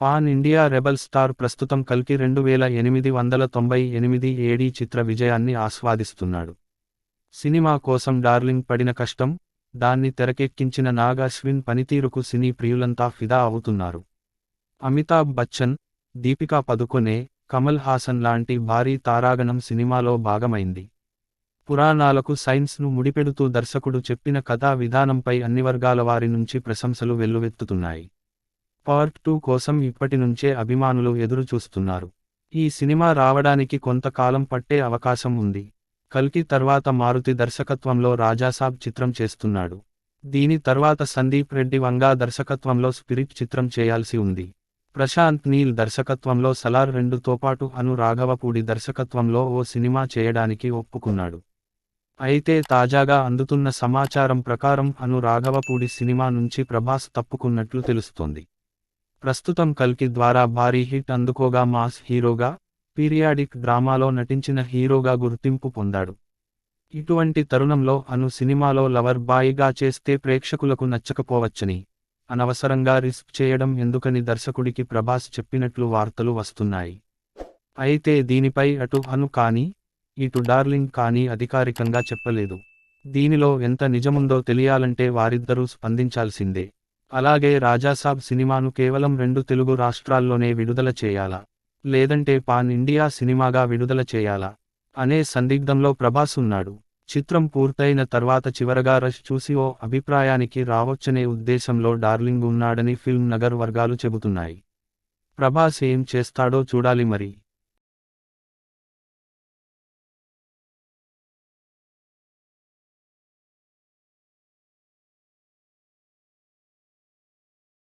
Pan India rebel star ప్రస్తుతం కల్కి రెండు వేల ఎనిమిది వందల తొంభై ఎనిమిది ఏడీ చిత్ర విజయాన్ని ఆస్వాదిస్తున్నాడు. సినిమా కోసం డార్లింగ్ పడిన కష్టం దాన్ని తెరకెక్కించిన నాగ్ అశ్విన్ పనితీరుకు సినీ ప్రియులంతా ఫిదా అవుతున్నారు. అమితాబ్ బచ్చన్ దీపికా పదుకొనే కమల్ హాసన్ లాంటి భారీ తారాగణం సినిమాలో భాగమైంది. పురాణాలకు సైన్స్ను ముడిపెడుతూ దర్శకుడు చెప్పిన కథా విధానంపై అన్ని వర్గాల వారి నుంచి ప్రశంసలు వెల్లువెత్తుతున్నాయి. పార్ట్ టూ కోసం ఇప్పటి నుంచే అభిమానులు ఎదురు చూస్తున్నారు ఈ సినిమా రావడానికి కొంతకాలం పట్టే అవకాశం ఉంది. కల్కి తర్వాత మారుతి దర్శకత్వంలో రాజాసాబ్ చిత్రం చేస్తున్నాడు. దీని తర్వాత సందీప్ రెడ్డి వంగా దర్శకత్వంలో స్పిరిట్ చిత్రం చేయాల్సి ఉంది. ప్రశాంత్ నీల్ దర్శకత్వంలో సలార్ రెండుతో పాటు అను రాఘవపూడి దర్శకత్వంలో ఓ సినిమా చేయడానికి ఒప్పుకున్నాడు. అయితే తాజాగా అందుతున్న సమాచారం ప్రకారం అను రాఘవపూడి సినిమా నుంచి ప్రభాస్ తప్పుకున్నట్లు తెలుస్తోంది. ప్రస్తుతం కల్కి ద్వారా భారీ హిట్ అందుకోగా మాస్ హీరోగా పీరియాడిక్ డ్రామాలో నటించిన హీరోగా గుర్తింపు పొందాడు. ఇటువంటి తరుణంలో అను సినిమాలో లవర్ బాయిగా చేస్తే ప్రేక్షకులకు నచ్చకపోవచ్చని అనవసరంగా రిస్క్ చేయడం ఎందుకని దర్శకుడికి ప్రభాస్ చెప్పినట్లు వార్తలు వస్తున్నాయి. అయితే దీనిపై అటు అను కానీ ఇటు డార్లింగ్ కానీ అధికారికంగా చెప్పలేదు. దీనిలో ఎంత నిజముందో తెలియాలంటే వారిద్దరూ స్పందించాల్సిందే. అలాగే రాజాసాబ్ సినిమాను కేవలం రెండు తెలుగు రాష్ట్రాల్లోనే విడుదల చేయాలా? లేదంటే పాన్ ఇండియా సినిమాగా విడుదల చేయాలా? అనే సందిగ్ధంలో ప్రభాస్ ఉన్నాడు. చిత్రం పూర్తయిన తర్వాత చివరగా రష్ చూసి ఓ అభిప్రాయానికి రావచ్చనే ఉద్దేశంలో డార్లింగ్ ఉన్నాడని ఫిల్మ్ నగర్ వర్గాలు చెబుతున్నాయి. ప్రభాస్ ఏం చేస్తాడో చూడాలి మరి.